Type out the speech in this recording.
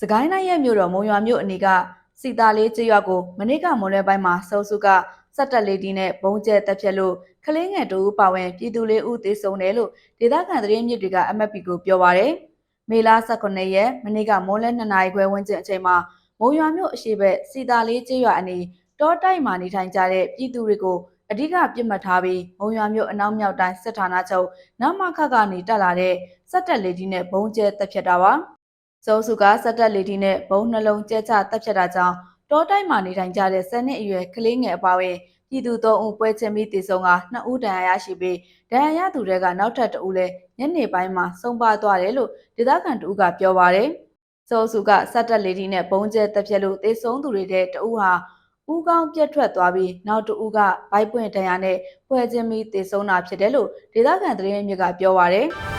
စကိုင်းတိုင်းရဲ့မြို့တော်မုံရွာမြို့အနီးကစီတာလေးကျေးရွာကိုမနေ့ကမွန်လွဲပိုင်းမှာစုံစုကစက်တက်လေးတီနဲ့ဘုံကျဲတက်ဖြတ်လို့ကလေးငယ်တူပါဝင်ပြည်သူလေးဦးသေဆုံးတယ်လို့ဒေသခံသတင်းမြစ်တွေက MFP ကိုပြောပါရယ်မေလ18ရက်မနေ့ကမွန်လဲ2နာရီခွဲဝန်းကျင်အချိန်မှာမုံရွာမြို့အရှိဘက်စီတာလေးကျေးရွာအနီးတောတိုက်မှာနေထိုင်ကြတဲ့ပြည်သူတွေကိုအဓိကပြစ်မှတ်ထားပြီးမုံရွာမြို့အနောက်မြောက်တိုင်းစစ်ဌာနချုပ်နမခကနေတက်လာတဲ့စက်တက်လေးတီနဲ့ဘုံကျဲတက်ဖြတ်တာပါ စုံစုကစက်တက်လေဒီနဲ့ဘုံနှလုံးကျဲချတက်ဖြတ်တာကြောင့်တောတိုက်မှာနေထိုင်ကြတဲ့10နှစ်အရွယ်ကလေးငယ်အပါအဝင်ပြည်သူ၃ဦးပွဲချင်းပြီးတည်ဆုံက2ဦးဒဏ်ရာရရှိပြီးဒဏ်ရာရသူတွေကနောက်ထပ်2ဦးလည်းညနေပိုင်းမှာဆုံးပါသွားတယ်လို့ဒေသခံတဦးကပြောပါရယ်စုံစုကစက်တက်လေဒီနဲ့ဘုံကျဲတက်ဖြတ်လို့တည်ဆုံသူတွေတဲ့တဦးဟာဦးကောင်းပြက်ထွက်သွားပြီးနောက်တဦးကဘိုက်ပွင့်ဒဏ်ရာနဲ့ပွဲချင်းပြီးတည်ဆုံတာဖြစ်တယ်လို့ဒေသခံသတင်းမြစ်ကပြောပါရယ်